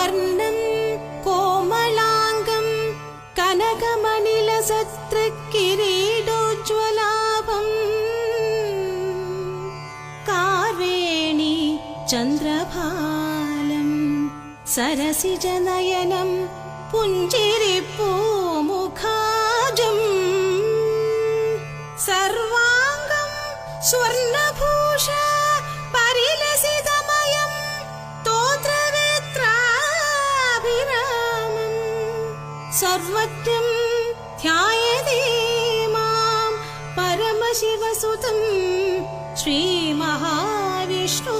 സുവർണം കോമളാംഗം കനകമണില Satra കിരീടോജ്വലാഭം കാവേണി ചന്ദ്രഭാലം സരസിജനയനം പുഞ്ചിരിപ്പൂമുഖാജം. സർവാംഗം സ്വർണഭൂഷ സർവത്രം ധ്യായതേ മാം Shri Mahavishnu